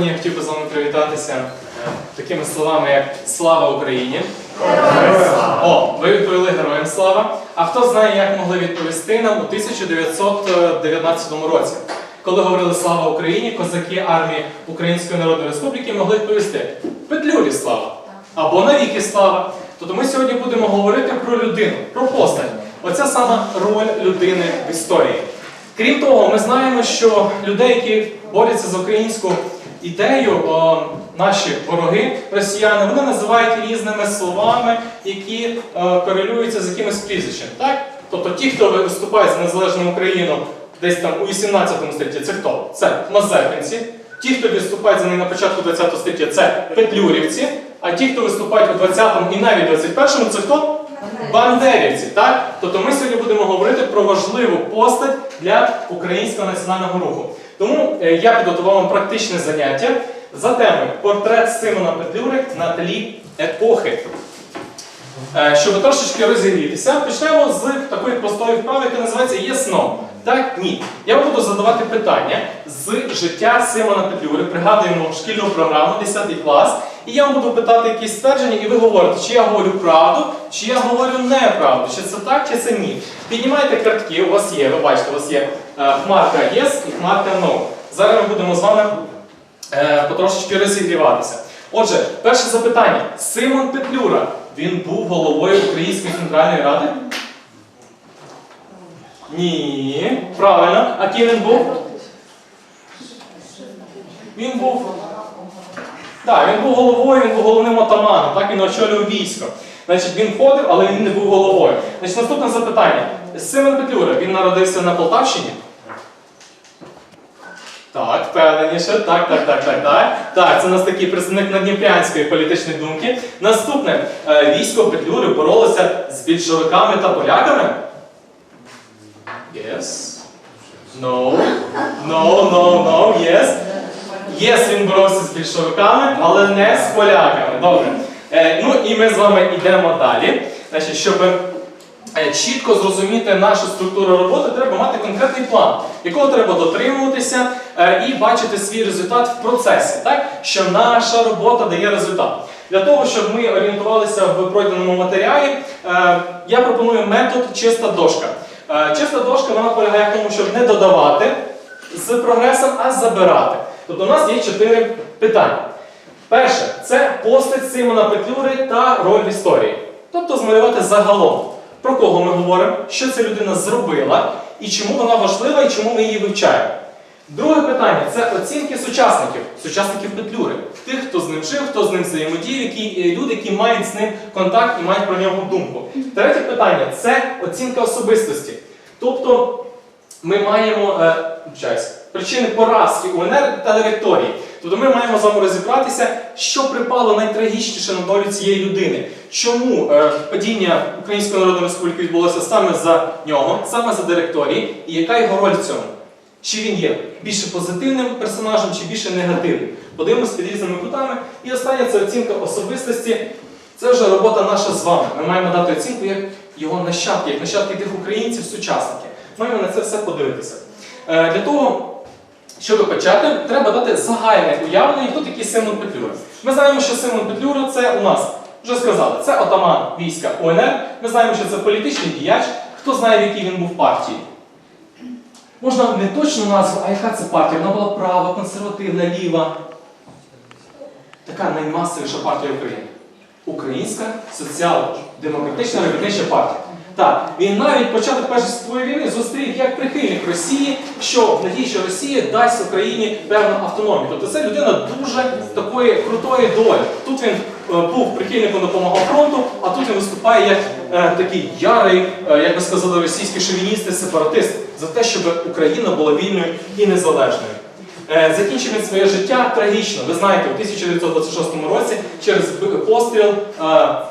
Сьогодні я хотів би з вами привітатися е, такими словами, як Слава Україні. О, ви відповіли героям слава. А хто знає, як могли відповісти нам у 1919 році? Коли говорили Слава Україні, козаки армії Української Народної Республіки могли відповісти Петлюрі слава або навіки слава. Тобто ми сьогодні будемо говорити про людину, про постать. Оця сама роль людини в історії. Крім того, ми знаємо, що людей, які борються з українською ідеєю, о, наші вороги, росіяни, вони називають різними словами, які е, корелюються з якимось прізвищем. Так? Тобто ті, хто виступає за незалежну Україну десь там у 18 столітті, це хто? Це Мазепинці. Ті, хто виступають за неї на початку 20 століття, це Петлюрівці. А ті, хто виступають у 20-му і навіть 21-му, це хто? Бандерівці, так? Тобто ми сьогодні будемо говорити про важливу постать для українського національного руху. Тому е, я підготував вам практичне заняття за темою Портрет Симона Петлюри на тлі епохи. Е, Щоб трошечки розігрітися, почнемо з такої простої вправи, яка називається Єсно. Так, ні. Я вам буду задавати питання з життя Симона Петлюри. Пригадуємо шкільну програму 10 клас. І я вам буду питати якісь ствердження, і ви говорите, чи я говорю правду, чи я говорю неправду, чи це так, чи це ні. Піднімайте картки, у вас є, ви бачите, у вас є е, хмарка Yes і хмарка No. Зараз ми будемо з вами е, потрошечки розігріватися. Отже, перше запитання. Симон Петлюра, він був головою Української центральної ради? Ні. Правильно. А ким він був? Він був. Так, він був головою, він був головним отаманом, так він очолював військо. Значить, він входив, але він не був головою. Значить, наступне запитання. Симон Петлюра, він народився на Полтавщині? Так, впевненіше. Так, так, так, так, так. Так, це у нас такий представник надніпрянської політичної думки. Наступне. Е, Військо Петлюри боролося з більшовиками та поляками? Yes. No. No, no, no, yes. Єс, він боровся з більшовиками, але не з поляками. Добре. Е, ну і ми з вами йдемо далі. Значить, щоб е, чітко зрозуміти нашу структуру роботи, треба мати конкретний план, якого треба дотримуватися е, і бачити свій результат в процесі, так? що наша робота дає результат. Для того, щоб ми орієнтувалися в пройденому матеріалі, е, я пропоную метод чиста дошка. Е, Чиста дошка вона полягає в тому, щоб не додавати з прогресом, а забирати. Тобто у нас є чотири питання. Перше це постать Симона Петлюри та роль в історії. Тобто змалювати загалом, про кого ми говоримо, що ця людина зробила і чому вона важлива і чому ми її вивчаємо. Друге питання це оцінки сучасників, сучасників Петлюри, тих, хто з ним жив, хто з ним взаємодіяв, які е, люди, які мають з ним контакт і мають про нього думку. Третє питання це оцінка особистості. Тобто ми маємо е, вибачаюсь, причини поразки УНР та директорії. Тобто ми маємо з вами розібратися, що припало найтрагічніше на долю цієї людини. Чому е, падіння Української Народної Республіки відбулося саме за нього, саме за директорії, і яка його роль в цьому? Чи він є більше позитивним персонажем, чи більше негативним? Подивимось під різними кутами. І останнє це оцінка особистості. Це вже робота наша з вами. Ми маємо дати оцінку як його нащадки, як нащадки тих українців, сучасники. Маємо на це все подивитися. Е, Для того, щоб почати, треба дати загальне уявлення, хто такий Симон Петлюра. Ми знаємо, що Симон Петлюра це у нас, вже сказали, це отаман війська УНР. Ми знаємо, що це політичний діяч. Хто знає, в якій він був партії? Можна не точну назву, а яка це партія? Вона була права, консервативна, ліва. Така наймасовіша партія України. Українська соціал-демократична робітнича партія. Так, він навіть початок Першої світової війни зустрів як прихильник Росії, що в надії, що Росія дасть Україні певну автономію. Тобто це людина дуже такої крутої долі. Тут він е, був прихильником допомогав фронту, а тут він виступає як е, такий ярий, е, як би сказали російські шовіністи, сепаратист за те, щоб Україна була вільною і незалежною. Е, Закінчив він своє життя трагічно. Ви знаєте, у 1926 році через постріл е,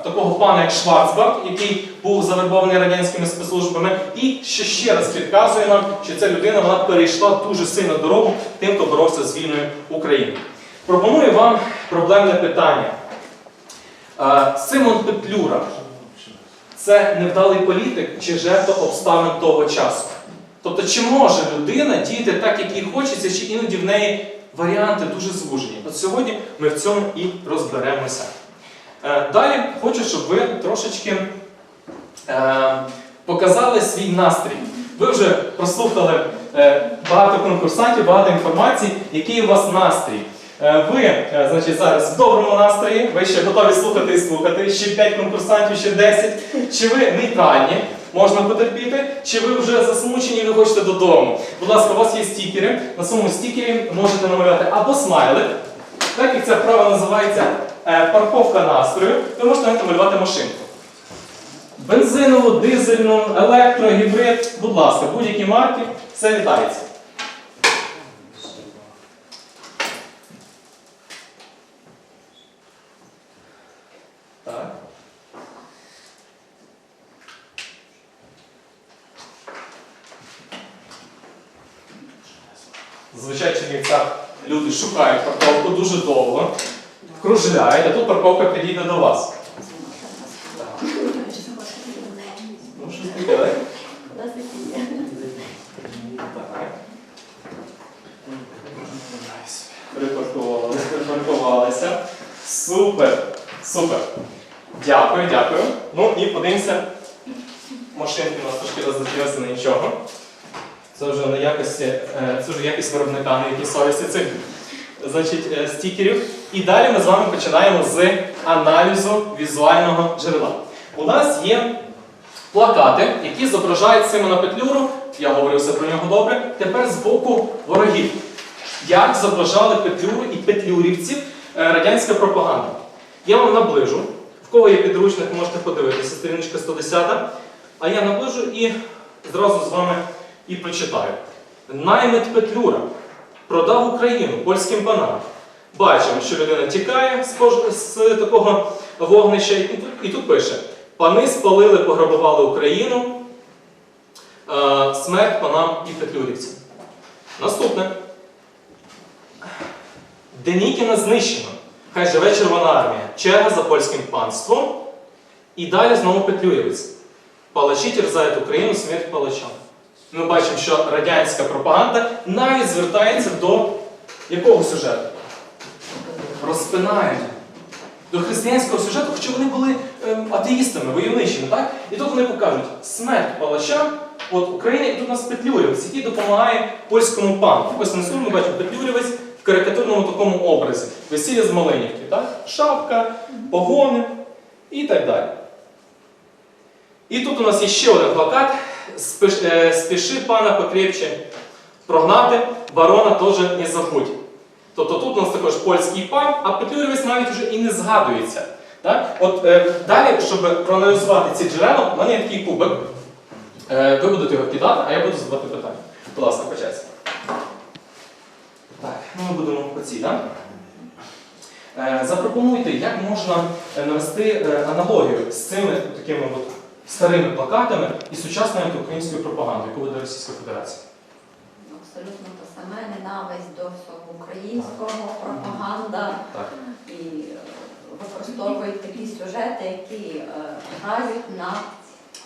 такого пана, як Шварцбард, який був завербований радянськими спецслужбами, і що ще раз підказує нам, що ця людина вона перейшла дуже сильно дорогу тим, хто боровся з вільною Україною. Пропоную вам проблемне питання. Е, Симон Петлюра це невдалий політик чи жертва обставин того часу? Тобто, чи може людина діяти так, як їй хочеться, чи іноді в неї варіанти дуже звужені. От сьогодні ми в цьому і розберемося. Е, Далі хочу, щоб ви трошечки е, показали свій настрій. Ви вже прослухали е, багато конкурсантів, багато інформації, який у вас настрій. Ви, значить, зараз в доброму настрої, ви ще готові слухати і слухати, ще 5 конкурсантів, ще 10. Чи ви нейтральні, можна потерпіти, чи ви вже засмучені, ви хочете додому. Будь ласка, у вас є стікери. На самому стікері можете намалювати або смайлик, так як ця вправа називається е, парковка настрою, ви можете намалювати машинку. Бензинову, дизельну, електро, гібрид, будь ласка, будь-які марки, все вітається. Зазвичай в Чернівцях люди шукають парковку дуже довго, кружляють, а тут парковка підійде до вас. Припаркувалися, припаркувалися. Супер, супер. Дякую, дякую. Ну і подивимося. Машинки у нас трошки розлетілися на нічого. Це вже на якості, е, це вже якість виробника, на якій совісті цих значить, е, стікерів. І далі ми з вами починаємо з аналізу візуального джерела. У нас є плакати, які зображають Симона Петлюру. Я говорив все про нього добре. Тепер з боку ворогів. Як зображали Петлюру і петлюрівців е, радянська пропаганда? Я вам наближу. В кого є підручник, можете подивитися, сторіночка 110. А я наближу і зразу з вами і прочитаю. Наймит Петлюра продав Україну польським панам. Бачимо, що людина тікає з, пож- з такого вогнища, і тут, і тут пише: пани спалили, пограбували Україну. Е, смерть панам і петлюрівцям. Наступне. Денікіна знищено. Хай живе Червона армія. Черга за польським панством. І далі знову Петлюрівець. Палачі терзають Україну, смерть палачам. Ми бачимо, що радянська пропаганда навіть звертається до якого сюжету? Розпинають. До християнського сюжету, хоча вони були ем, атеїстами, войовничими, так? І тут вони покажуть смерть палачам от України, і тут у нас Петлюрівець, який допомагає польському пану. Ось на сьогодні ми бачимо Петлюрівець в карикатурному такому образі. Весілля з Малинівки, так? Шапка, погони і так далі. І тут у нас є ще один плакат. «Спиш- е, Спіши пана покрепче прогнати, барона теж не забудь. Тобто тут у нас також польський пан, а Петлюрівець навіть вже і не згадується. Так? От е, далі, щоб проаналізувати ці джерела, у мене є такий кубик. Е, ви будете його кидати, а я буду задавати питання. Будь ласка, почайся. Так, ну ми будемо по цій, так? Е, запропонуйте, як можна е, навести е, аналогію з цими такими от старими плакатами і сучасною антиукраїнською пропагандою, яку веде Російська Федерація. Абсолютно те саме, ненависть до всього українського, пропаганда Так. і е, використовують такі сюжети, які е, грають на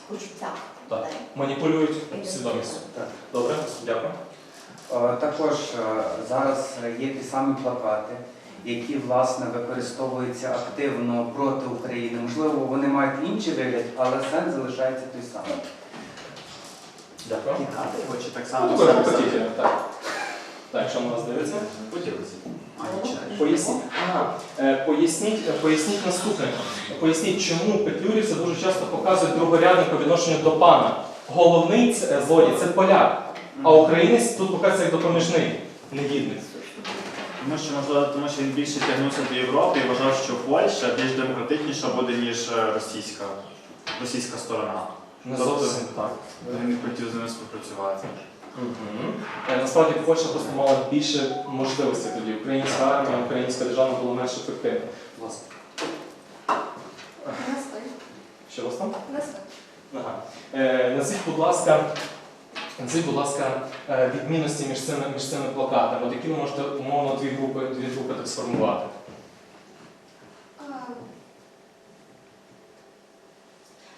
почуттях. Так. Маніпулюють свідомістю. Добре, дякую. Е, Також зараз є ті самі плакати, які власне використовуються активно проти України. Можливо, вони мають інший вигляд, але сенс залишається той самий. Дякую. Кидати його чи так Ну, само? також покажіть, так. Так, що на вас дивиться? Поділися. Поясніть, е, поясніть, е, поясніть наступне. Поясніть, чому петлюрівці дуже часто показують другорядне по відношенню до пана. Головний е, злодій це поляк, а українець тут показується як допоміжний, негідник. Тому що, можливо, тому що він більше тягнувся до Європи і вважав, що Польща більш демократичніша буде, ніж е, російська, російська сторона. Не Тобто зовсім так. Він не хотів з ними співпрацювати. Мгм. Е, Насправді Польща просто мала більше можливостей тоді. Українська армія, українська держава була менш ефективна. Будь ласка. Що у вас там? Ага. Е, назвіть, будь ласка, назвіть, будь ласка, відмінності між цими, між цими плакатами, от які ви можете умовно дві групи, дві групи так сформувати.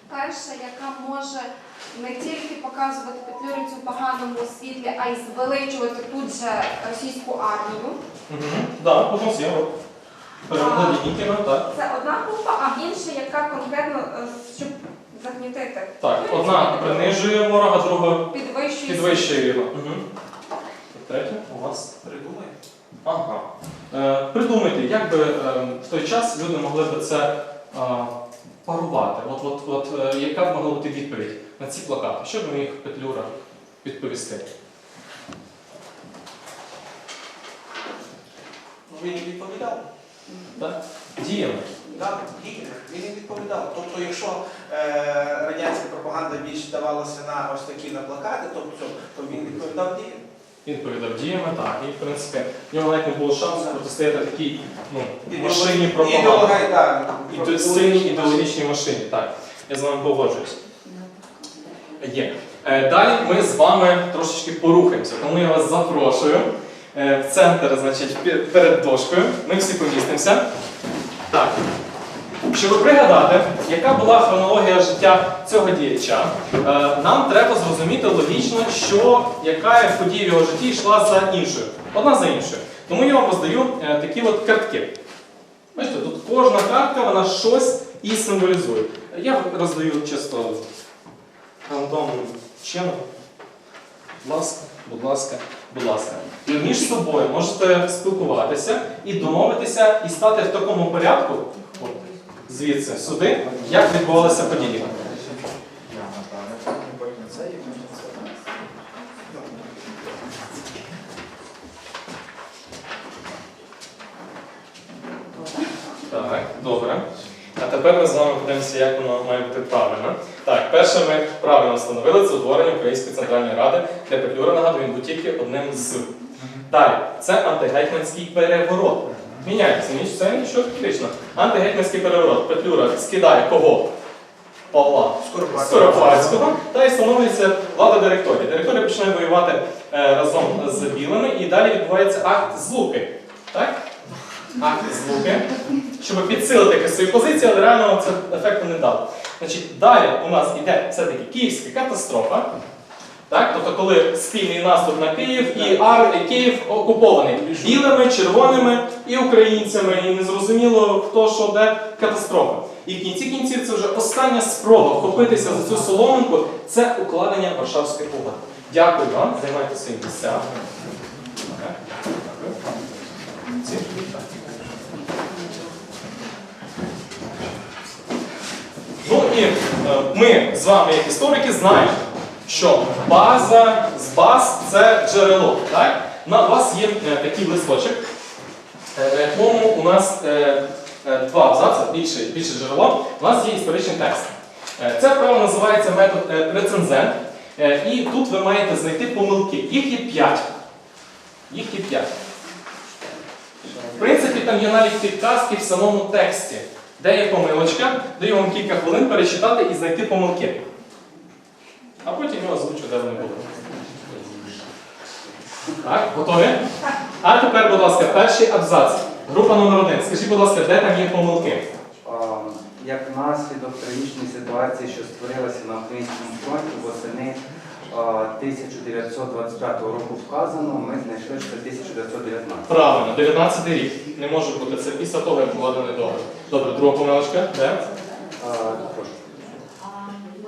Перша, яка може не тільки показувати Петлюрицю в поганому світлі, а й звеличувати тут же російську армію. Угу. Да, потім є. от. Перемогли Нікіна, так. Це одна група, а інша, яка конкретно е, щоб загнітити. Так, одна принижує ворога, друга підвищує. підвищує його. Угу. Третє у вас. Придумай. Ага. Е, придумайте, як би е, в той час люди могли б це е, парувати. От, от, от, е, яка б могла бути відповідь на ці плакати? Що б міг Петлюра відповісти? Ну, Він і відповідав. Так? Діями. Так, дійсно, він і відповідав. Тобто, якщо е, радянська пропаганда більше давалася на ось такі на плакати, тобто, то він відповідав діям. Він відповідав діями, так. І, в принципі, в нього навіть не було шансу протистояти такій ну, машині пропаганди. І сильній ідеологічній машині. Так, я з вами погоджуюсь. Є. Е, Далі ми з вами трошечки порухаємося, тому я вас запрошую е, в центр, значить, перед дошкою. Ми всі помістимося. Так. Щоб пригадати, яка була хронологія життя цього діяча, е, нам треба зрозуміти логічно, що яка подія в його житті йшла за іншою. Одна за іншою. Тому я вам роздаю е, такі от картки. Бачите, тут кожна картка вона щось і символізує. Я роздаю чисто рандомним чином. Будь ласка, будь ласка, будь ласка. Між собою можете спілкуватися і домовитися, і стати в такому порядку, звідси сюди, як відбувалися події. Так, добре. А тепер ми з вами подивимося, як воно має бути правильно. Так, перше ми правильно встановили це утворення Української центральної ради, де Петлюра, нагадую, він був тільки одним з. Далі, це антигетьманський переворот. Міняється, ніч це нічого критичного. Антигетьманський переворот. Петлюра скидає кого? Павла Скоропадського. Та й встановлюється влада директорії. Директорія починає воювати е, разом з білими, і далі відбувається акт злуки. Так? Акт злуки, щоб підсилити свої позиції, але реально це ефекту не дало. Значить, далі у нас йде все-таки київська катастрофа. Так? Тобто, коли спільний наступ на Київ і, Ар, і Київ окупований білими, червоними і українцями, і незрозуміло хто що де катастрофа. І в кінці кінців це вже остання спроба вхопитися за цю соломинку це укладення Варшавської угоди. Дякую вам, займайте свої місця. Ну і е, ми з вами, як історики, знаємо, що база з баз це джерело. Так? У вас є е, такий листочок, е, на якому у нас е, е, два абзаци, більше, більше джерело, у нас є історичний текст. Е, Це право називається метод е, рецензент. Е, І тут ви маєте знайти помилки. Їх є п'ять. Їх є п'ять. В принципі, там є навіть підказки в самому тексті, де є помилочка, даю вам кілька хвилин перечитати і знайти помилки. А потім я озвучу, де вони були. Так, готові? А тепер, будь ласка, перший абзац. Група номер один. Скажіть, будь ласка, де там є помилки? Як наслідок трагічної ситуації, що створилася на українському фронті восени 1925 року вказано, ми знайшли, що це 1919. Правильно, 19 рік. Не може бути це після того, як вкладений договір. Добре, друга помилочка. Де? А, прошу. А,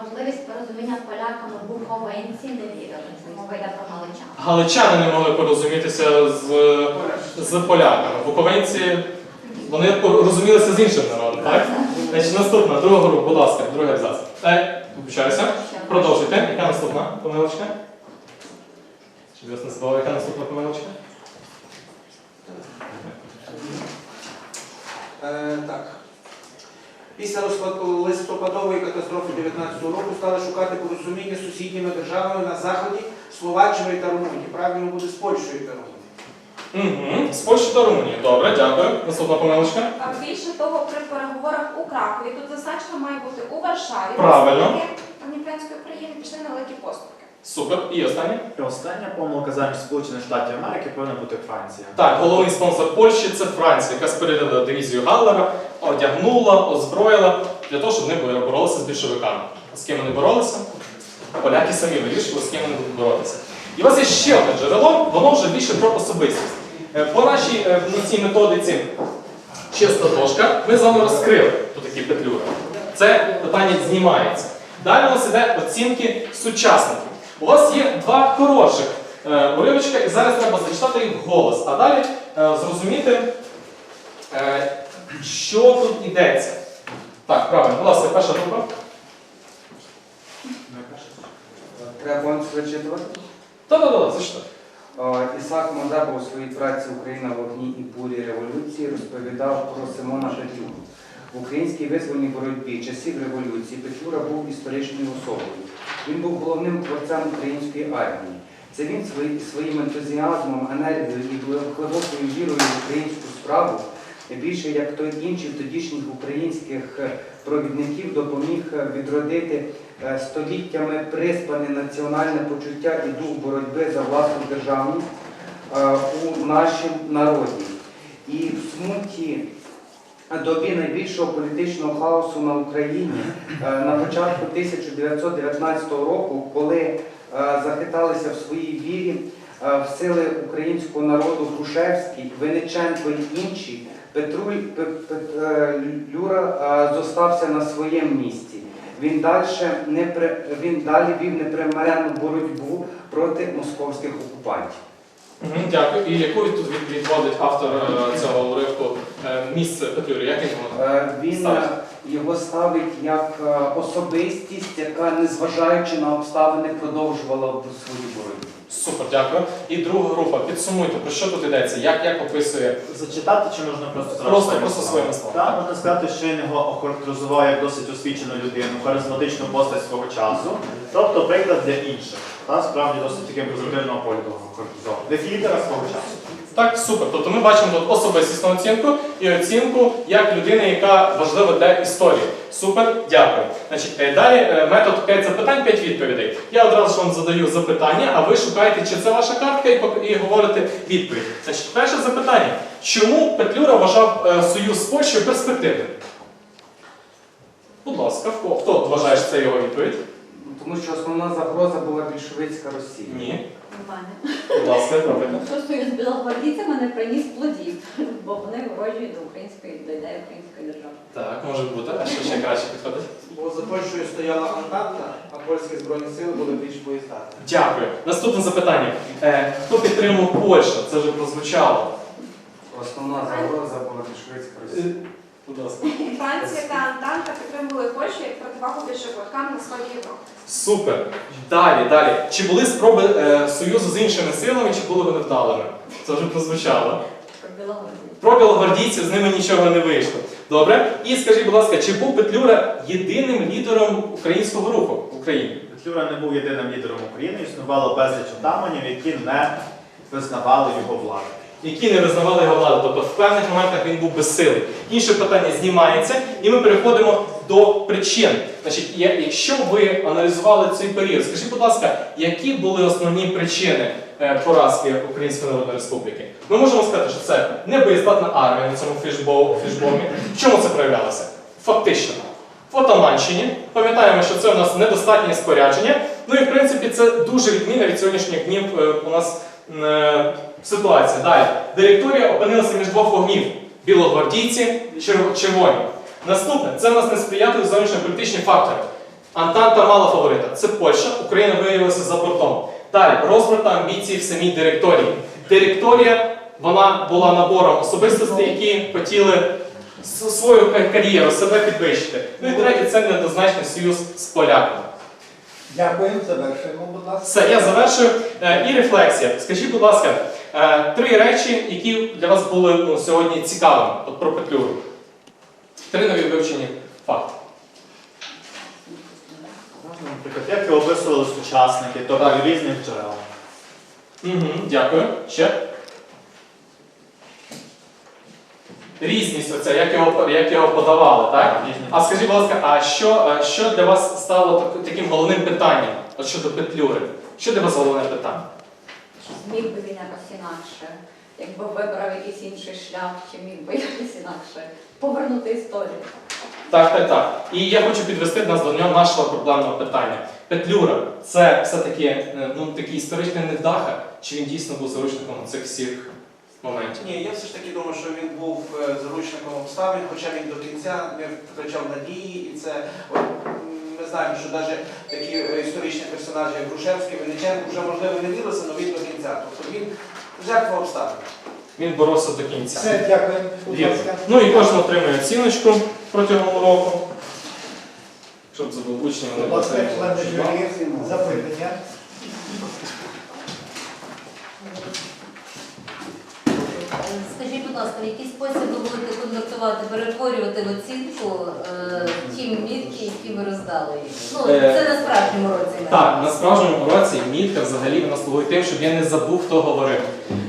Можливість порозуміння з поляками буковинці не вірили. Мова йде про галичан. Галичани не могли порозумітися з, з поляками. Буковинці вони порозумілися з іншим народом, так? Значить, наступна, друга група, будь ласка, другий абзац. Е, вибачаюся. Продовжуйте. Яка наступна помилочка? Щоб я вас не забував, яка наступна помилочка? Е, так. Після листопадової катастрофи 19-го року стали шукати порозуміння з сусідніми державами на Заході, Словаччиною та Румунією. Правильно буде з Польщею та Румунією. Угу. З Польщі до Румунії. Добре, дякую. Наступна помилочка. А більше того, при переговорах у Кракові тут зазначено має бути у Варшаві. Правильно. Представники України пішли на великі поступки. Супер. І останнє. І остання помилка замість Сполучених Штатів Америки повинна бути Франція. Так, головний спонсор Польщі це Франція, яка спорядила дивізію Галлера, одягнула, озброїла. для того, щоб вони боролися з більшовиками. З ким вони боролися? Поляки самі вирішували, з ким вони будуть боротися. І у вас є ще одне джерело, воно вже більше про особистість. Е, По нашій е, ну, цій методиці чиста дошка, ми з вами розкрили такі петлюри. Це питання знімається. Далі у нас іде оцінки сучасників. У вас є два коротших е, уривочка, і зараз треба зачитати їх вголос, а далі е, зрозуміти, е, що тут йдеться. Так, правильно, будь ласка, перша група. Треба повністю зачитувати. Та-та-та, зачитай. Е, Ісак Мазепа у своїй праці Україна в вогні і бурі революції розповідав про Симона Петлюру. В українській визвольній боротьбі часів революції Петлюра був історичною особою. Він був головним творцем української армії. Це він своїм ентузіазмом, енергією і глибокою вірою в українську справу більше як той інший тодішніх українських е, провідників допоміг е, відродити е, століттями приспане національне почуття і дух боротьби за власну державність у нашому народі. І в смуті добі найбільшого політичного хаосу на Україні е, на початку 1919 року, коли е, захиталися в своїй вірі е, в сили українського народу Грушевський, Винниченко і інші, Петруль Пе- Пе- Люра зостався на своєму місці. Він далі, не він далі вів непримиренну боротьбу проти московських окупантів. Дякую. І яку тут відводить автор цього уривку місце Петлюри? Як він його? Е, Він Ставить. е, його ставить як е, особистість, яка, незважаючи на обставини, продовжувала свою боротьбу. Супер, дякую. І друга група. Підсумуйте, про що тут йдеться? Як, як описує Зачитати чи можна просто зразу Просто- просто своїми словами, Так, можна сказати, що він його охарактеризував як досить освічену людину, харизматичну постать свого часу, тобто приклад для інших. Та справді досить таким позитивного політу охарактеризував. Для лідера свого часу. Так, супер. Тобто ми бачимо тут особистісну оцінку і оцінку як людини, яка важлива для історії. Супер, дякую. Значить, е, далі е, метод 5 запитань, 5 відповідей. Я одразу ж вам задаю запитання, а ви шукаєте, чи це ваша картка, і, говорите відповідь. Значить, перше запитання. Чому Петлюра вважав е, союз з Польщею перспективним? Будь ласка, хто, хто вважає, що це його відповідь? Тому що основна загроза була більшовицька Росія. Ні. У мене. Будь ласка, правильно. Що союз з білогвардійцями не приніс плодів, бо вони ворожі до української до ідеї української держави. Так, може бути. А що ще краще підходить? Бо за Польщею стояла Антанта, а польські збройні сили були більш боєздатні. Дякую. Наступне запитання. Е, хто підтримував Польщу? Це вже прозвучало. Основна загроза була більшовицька Росія. Будь ласка. Франція та Антанта підтримували Польщу як противагу більшовикам на сході Європи. Супер. Далі, далі. Чи були спроби е, союзу з іншими силами, чи були вони вдалими? Це вже прозвучало. Про білогвардійців з ними нічого не вийшло. Добре. І скажіть, будь ласка, чи був Петлюра єдиним лідером українського руху в Україні? Петлюра не був єдиним лідером України, існувало безліч отаманів, які не визнавали його владу. Які не визнавали його владу. Тобто в певних моментах він був безсилий. Інше питання знімається, і ми переходимо до причин. Значить, якщо ви аналізували цей період, скажіть, будь ласка, які були основні причини е, поразки Української Народної Республіки? Ми можемо сказати, що це небоєздатна армія на цьому фішбомі. В чому це проявлялося? Фактично. В Отаманщині пам'ятаємо, що це у нас недостатнє спорядження. Ну і в принципі це дуже відмінна від сьогоднішніх днів е, у нас е, ситуація. Далі. Директорія опинилася між двох вогнів: білогвардійці, чер- червоні. Наступне це у нас несприятливі зовнішньополітичні фактори. Антанта мала фаворита. Це Польща, Україна виявилася за бортом. Далі розбрат амбіції в самій директорії. Директорія вона була набором особистостей, які хотіли свою кар'єру, себе підвищити. Ну і третє, це неоднозначний союз з поляками. Дякую, завершуємо, будь ласка. Все, я завершую. Е, І рефлексія. Скажіть, будь ласка, три речі, які для вас були ну, сьогодні цікавими от про Петлюру. Три нові вивчені факти. Наприклад, як його описували сучасники, тобто Так. в різних джерел. Угу, дякую. Ще. Різність оця, як його, як його подавали, так? Різні. А скажіть, будь ласка, а що, що для вас стало таким головним питанням от щодо Петлюри? Що для вас головне питання? Чи зміг би він якось інакше якби вибрав якийсь інший шлях, чи міг би якось інакше повернути історію. Так, так, так. І я хочу підвести нас до нього нашого проблемного питання. Петлюра це все-таки е, ну, такий історичний невдаха, чи він дійсно був заручником цих всіх моментів? Ні, я все ж таки думаю, що він був е, заручником обставин, хоча він до кінця не втрачав надії, і це знаємо, що навіть такі е, історичні персонажі, як Грушевський, Винниченко, вже можливо не вірилися, але він до кінця. Тобто він жертва обставин. Він боровся до кінця. Все, дякую, будь Вірно. ласка. Ну і кожен отримує оціночку протягом року. Щоб це був учні, вони Будь ласка, члени журі, запитання. Скажіть, будь ласка, в який спосіб ви будете конвертувати, перетворювати в оцінку е, ті мітки, які ви роздали? Ну, Е, це на справжньому році. Так, на справжньому уроці мітка взагалі вона слугує тим, щоб я не забув, хто говорив.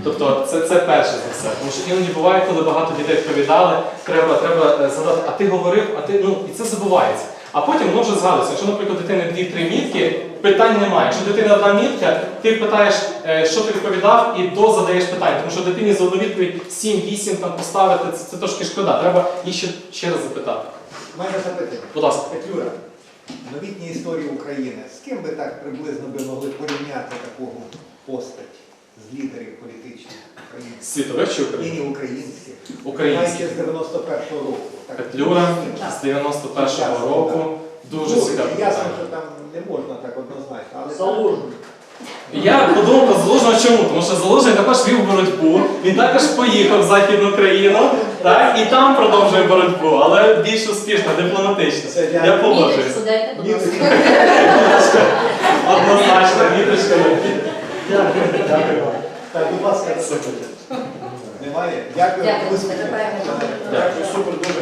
Тобто це, це перше за все. Тому що іноді буває, коли багато дітей відповідали, треба, треба е, згадати, а ти говорив, а ти ну і це забувається. А потім воно вже згадується. Якщо, наприклад, дитини дві-три мітки, питань немає. Якщо дитина одна мітка, ти питаєш, е, що ти відповідав, і до задаєш питання. Тому що дитині за одну відповідь 7-8 там поставити, це, це трошки шкода. Треба їй ще, ще раз запитати. Мене запитання. Будь ласка. Петлюра, новітній історії України. З ким би так приблизно би могли порівняти такого постать з лідерів політичних? Світових чи Ні, українських? ні, українських. Українських. З 91-го року. Так, Петлюра з 91-го року. Дуже Ну, цікаво. Ясно, що там не можна так однозначно, але Залужний. Я подумав про Залужного чому? Тому що Залужний також вів боротьбу, він також поїхав в Західну країну, так, і там продовжує боротьбу, але більш успішно, дипломатично. Це я- погоджуюсь. Однозначно, віточка. Так, будь ласка, немає. Дякую. Дякую. Успіхів. Дякую. Дякую, супер, дуже.